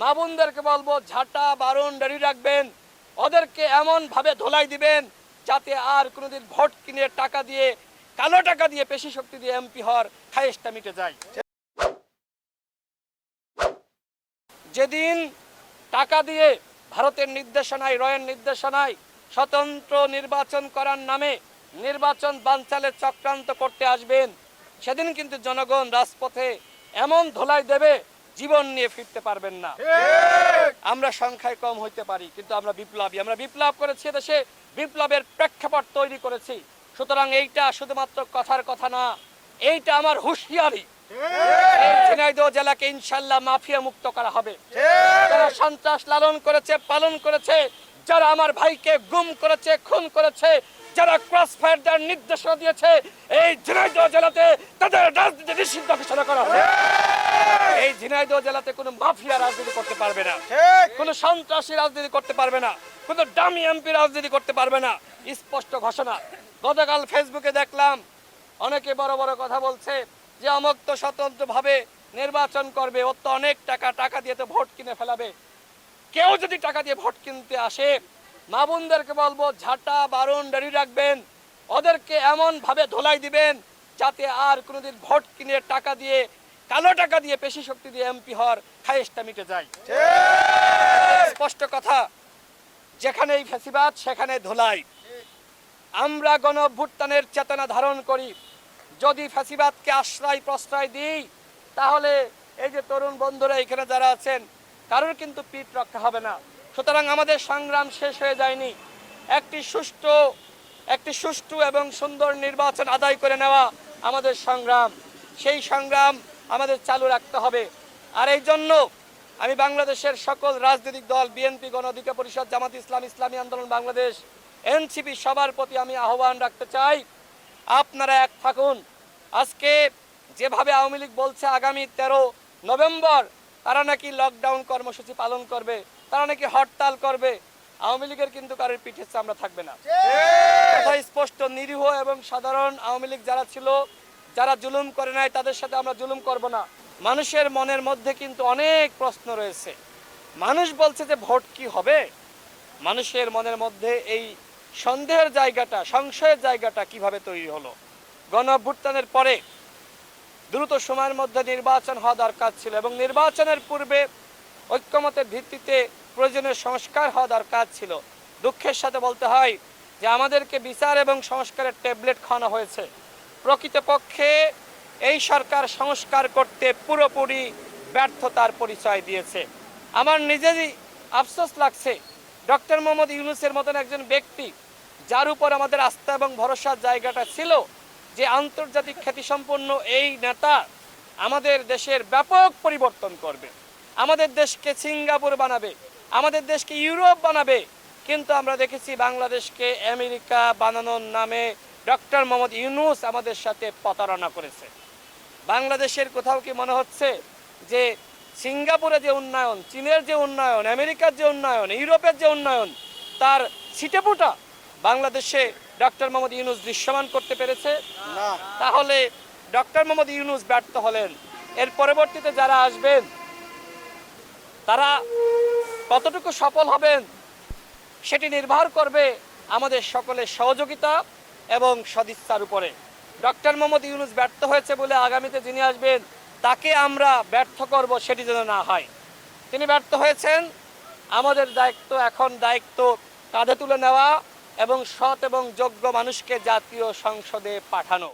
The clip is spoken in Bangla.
মা বোনদেরকে বলব, ঝাঁটা বারণ দাঁড়ি রাখবেন, ওদেরকে এমন ভাবে ধোলাই দিবেন যাতে আর কোনোদিন ভোট কিনে টাকা দিয়ে, কালো টাকা দিয়ে পেশি শক্তি দিয়ে এমপি হওয়ার খায়েশটা মিটে যায়। যেদিন টাকা দিয়ে ভারতের নির্দেশনায়, রয়ের নির্দেশনায় স্বতন্ত্র নির্বাচন করার নামে নির্বাচন বানচালে চক্রান্ত করতে আসবেন, সেদিন কিন্তু জনগণ রাজপথে এমন ধোলাই দেবে জীবন নিয়ে ফিরতে পারবেন না। আমরা সংখ্যায় কম হইতে পারি কিন্তু আমরা বিপ্লবী। আমরা বিপ্লব করেছি দেশে বিপ্লবের প্রেক্ষাপট তৈরি করেছি। সুতরাং এইটা শুধুমাত্র কথার কথা না এইটা আমার হুঁশিয়ারি। ঝিনাইদহ জেলাকে ইনশাল্লাহ মাফিয়া মুক্ত করা হবে। যারা সন্ত্রাস লালন করেছে পালন করেছে যারা আমার ভাইকে গুম করেছে খুন করেছে যারা ক্রস ফায়ার দেওয়ার নির্দেশনা দিয়েছে এই ঝিনাইদহ জেলাতে তাদের রাজনীতি নিষিদ্ধ ঘোষণা করা হবে। এই ঝিনাইদহ জেলাতে কোনো মাফিয়া রাজনীতি করতে পারবে না। কোনো সন্ত্রাসী রাজনীতি করতে পারবে না। কোনো দামি এমপি রাজনীতি করতে পারবে না। স্পষ্ট ঘোষণা। গতকাল ফেসবুকে দেখলাম অনেকে বড় বড় কথা বলছে যে অমক তো স্বতন্ত্রভাবে নির্বাচন করবে ওর তো অনেক টাকা টাকা দিয়ে তো ভোট কিনে ফেলাবে। কেউ যদি টাকা দিয়ে ভোট কিনতে আসে মা বোনদেরকে বলব ঝাঁটা বারণ দাঁড়ি রাখবেন। ওদেরকে এমন ভাবে ধোলাই দিবেন যাতে আর কোনোদিন ভোট কিনে টাকা দিয়ে কালো টাকা দিয়ে পেশি শক্তি দিয়ে এমপি হওয়ার খায়েশটা মিটে যায়। স্পষ্ট কথা যেখানেই ফেসিবাদ সেখানে ধোলাই। আমরা গণ অভ্যুত্থানের চেতনা ধারণ করি। যদি ফ্যাসিবাদকে আশ্রয় প্রশ্রয় দিই তাহলে এই যে তরুণ বন্ধুরা এখানে যারা আছেন কারোর কিন্তু পিঠ রক্ষা হবে না। সুতরাং আমাদের সংগ্রাম শেষ হয়ে যায়নি। একটি সুষ্ঠু একটি সুষ্ঠু এবং সুন্দর নির্বাচন আদায় করে নেওয়া আমাদের সংগ্রাম। সেই সংগ্রাম আমাদের চালু রাখতে হবে। আর এই জন্য আমি বাংলাদেশের সকল রাজনৈতিক দল বিএনপি গণ অধিকার পরিষদ জামাত ইসলাম ইসলামী আন্দোলন বাংলাদেশ এনসিপি সবার প্রতি আমি আহ্বান রাখতে চাই। আপনারা এক থাকুন। আজকে যেভাবে আওয়ামী লীগ বলছে আগামী তেরো নভেম্বর তারা নাকি লকডাউন কর্মসূচি পালন করবে তারা নাকি হরতাল করবে। আওয়ামী লীগের কিন্তু কারোর পিঠের চামড়া থাকবে না। কথা স্পষ্ট নিরীহ এবং সাধারণ আওয়ামী লীগ যারা ছিল যারা জুলুম করে নাই, তাদের সাথে আমরা জুলুম করব না। মানুষের মনের মধ্যে কিন্তু অনেক প্রশ্ন রয়েছে। মানুষ বলছে যে ভোট কি হবে? মানুষের মনের মধ্যে এই সন্দেহের জায়গাটা, সংশয়ের জায়গাটা কীভাবে তৈরি হলো? গণ পরে দ্রুত সময়ের মধ্যে নির্বাচন হওয়া দরকার ছিল এবং নির্বাচনের পূর্বে ঐক্যমতের ভিত্তিতে প্রয়োজনীয় সংস্কার হওয়া দরকার ছিল। দুঃখের সাথে বলতে হয় যে আমাদেরকে বিচার এবং সংস্কারের ট্যাবলেট খাওয়ানো হয়েছে। প্রকৃতপক্ষে এই সরকার সংস্কার করতে পুরোপুরি ব্যর্থতার পরিচয় দিয়েছে। আমার নিজেরই আফসোস লাগছে ডক্টর মোহাম্মদ ইউনুসের মতন একজন ব্যক্তি যার উপর আমাদের আস্থা এবং ভরসার জায়গাটা ছিল যে আন্তর্জাতিক খ্যাতিসম্পন্ন এই নেতা আমাদের দেশের ব্যাপক পরিবর্তন করবে। আমাদের দেশকে সিঙ্গাপুর বানাবে, আমাদের দেশকে ইউরোপ বানাবে, কিন্তু আমরা দেখেছি বাংলাদেশকে আমেরিকা বানানোর নামে ডক্টর মোহাম্মদ ইউনুস আমাদের সাথে প্রতারণা করেছে। বাংলাদেশের কোথাও কি মনে হচ্ছে যে সিঙ্গাপুরে যে উন্নয়ন চীনের যে উন্নয়ন আমেরিকার যে উন্নয়ন ইউরোপের যে উন্নয়ন তার ছিটেপুটা বাংলাদেশে ডক্টর মোহাম্মদ ইউনুস দৃশ্যমান করতে পেরেছে? না। তাহলে ডক্টর মোহাম্মদ ইউনুস ব্যর্থ হলেন। এর পরবর্তীতে যারা আসবেন তারা কতটুকু সফল হবেন সেটি নির্ভর করবে আমাদের সকলের সহযোগিতা এবং সদিচ্ছার উপরে। ডক্টর মোহাম্মদ ইউনুস ব্যর্থ হয়েছে বলে আগামীতে যিনি আসবেন, তাকে আমরা ব্যর্থ করব সেটি যেন না হয়। তিনি ব্যর্থ হয়েছেন, আমাদের দায়িত্ব এখন দায়িত্ব কাঁধে তুলে নেওয়া এবং সৎ এবং যোগ্য মানুষকে জাতীয় সংসদে পাঠানো।